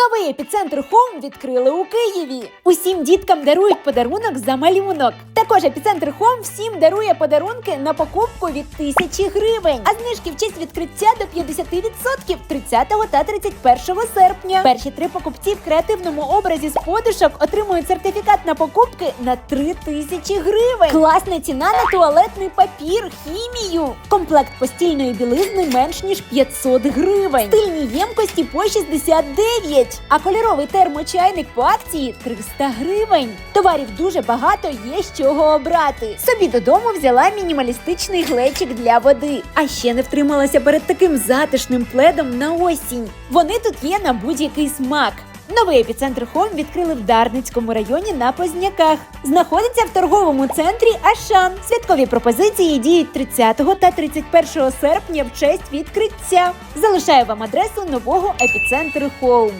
Новий епіцентр Хоум відкрили у Києві. Усім діткам дарують подарунок за малюнок. Також епіцентр Хоум всім дарує подарунки на покупку від тисячі гривень. А знижки в честь відкриття до 50% 30 та 31 серпня. Перші три покупці в креативному образі з подушок отримують сертифікат на покупки на 3 тисячі гривень. Класна ціна на туалетний папір, хімію. Комплект постільної білизни менш ніж 500 гривень. Стильні ємкості по 69. А кольоровий термочайник по акції 300 гривень. Товарів дуже багато, є з чого обрати. Собі додому взяла мінімалістичний глечик для води. А ще не втрималася перед таким затишним пледом на осінь. Вони тут є на будь-який смак. Новий епіцентр Хом відкрили в Дарницькому районі на Позняках. Знаходиться в торговому центрі Ашан. Святкові пропозиції діють 30 та 31 серпня в честь відкриття. Залишаю вам адресу нового епіцентру Хоум.